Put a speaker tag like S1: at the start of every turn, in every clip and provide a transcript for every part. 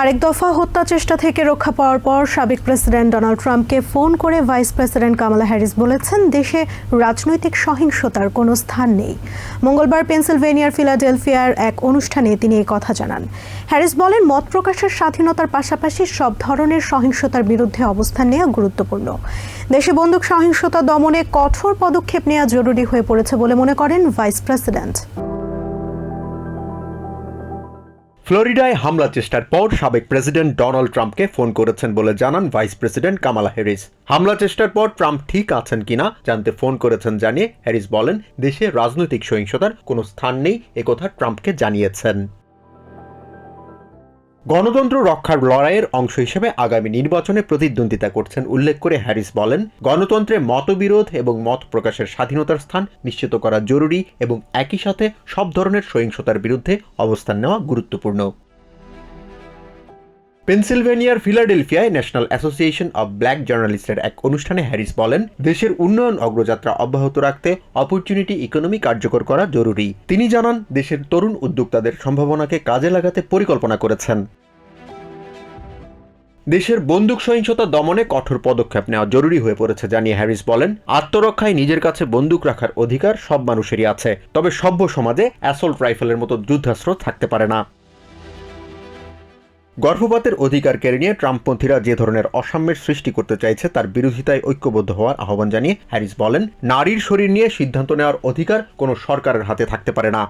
S1: আরেক দফা হত্যা চেষ্টা থেকে রক্ষা পাওয়ার পর সাবেক প্রেসিডেন্ট ডোনাল্ড ট্রাম্পকে ফোন করে ভাইস প্রেসিডেন্ট কামালা হ্যারিস বলেছেন, দেশে রাজনৈতিক সহিংসতার কোনো স্থান নেই। মঙ্গলবার পেনসিলভেনিয়ার ফিলাডেলফিয়ার এক অনুষ্ঠানে তিনি এই কথা জানান। হ্যারিস বলেন, মত প্রকাশের স্বাধীনতার পাশাপাশি সব ধরনের সহিংসতার বিরুদ্ধে অবস্থান নেওয়া গুরুত্বপূর্ণ। দেশে বন্দুক সহিংসতা দমনে কঠোর পদক্ষেপ নেওয়া জরুরি হয়ে পড়েছে বলে মনে করেন ভাইস প্রেসিডেন্ট।
S2: ফ্লোরিডায় হামলা চেষ্টার পর সাবেক প্রেসিডেন্ট ডোনাল্ড ট্রাম্পকে ফোন করেছেন বলে জানান ভাইস প্রেসিডেন্ট কামালা হ্যারিস। হামলা চেষ্টার পর ট্রাম্প ঠিক আছেন কিনা জানতে ফোন করেছেন জানিয়ে হ্যারিস বলেন, দেশে রাজনৈতিক সহিংসতার কোনো স্থান নেই, একথা ট্রাম্পকে জানিয়েছেন। গণতন্ত্র রক্ষার লড়াইয়ের অংশ হিসেবে আগামী নির্বাচনে প্রতিদ্বন্দ্বিতা করছেন, উল্লেখ করে হ্যারিস বলেন, গণতন্ত্রে মতবিরোধ এবং মত প্রকাশের স্বাধীনতার স্থান নিশ্চিত করা জরুরি এবং একই সাথে সব ধরনের সহিংসতার বিরুদ্ধে অবস্থান নেওয়া গুরুত্বপূর্ণ। পেনসিলভেনিয়ার ফিলাডেলফিয়ায় ন্যাশনাল অ্যাসোসিয়েশন অব ব্ল্যাক জার্নালিস্টের এক অনুষ্ঠানে হ্যারিস বলেন, দেশের উন্নয়ন অগ্রযাত্রা অব্যাহত রাখতে অপরচুনিটি ইকোনমি কার্যকর করা জরুরি। তিনি জানান, দেশের তরুণ উদ্যোক্তাদের সম্ভাবনাকে কাজে লাগাতে পরিকল্পনা করেছেন। দেশের বন্দুক সহিংসতা দমনে কঠোর পদক্ষেপ নেওয়া জরুরি হয়ে পড়েছে, জানিয়ে হ্যারিস বলেন। আত্মরক্ষায় নিজের কাছে বন্দুক রাখার অধিকার সব মানুষেরই আছে, তবে সভ্য সমাজে অ্যাসল্ট রাইফেলের মতো যুদ্ধাস্ত্র থাকতে পারে না। গর্ভপাতের অধিকার কেড়ে নিয়ে ট্রাম্পপন্থীরা যে ধরনের অসাম্যের সৃষ্টি করতে চাইছে, তার বিরোধিতায় ঐক্যবদ্ধ হওয়ার আহ্বান জানিয়ে হ্যারিস বলেন, নারীর শরীর নিয়ে সিদ্ধান্ত নেওয়ার অধিকার কোনো সরকারের হাতে থাকতে পারে না।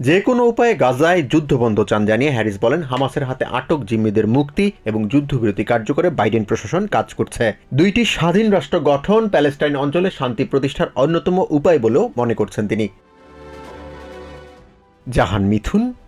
S2: যে কোনো উপায়ে গাজায় যুদ্ধবন্ধ চান জানিয়ে হ্যারিস বলেন, হামাসের হাতে আটক জিম্মিদের মুক্তি এবং যুদ্ধবিরতি কার্যকরে বাইডেন প্রশাসন কাজ করছে। দুইটি স্বাধীন রাষ্ট্র গঠন প্যালেস্টাইন অঞ্চলে শান্তি প্রতিষ্ঠার অন্যতম উপায় বলেও মনে করছেন তিনি। Jahan Mithun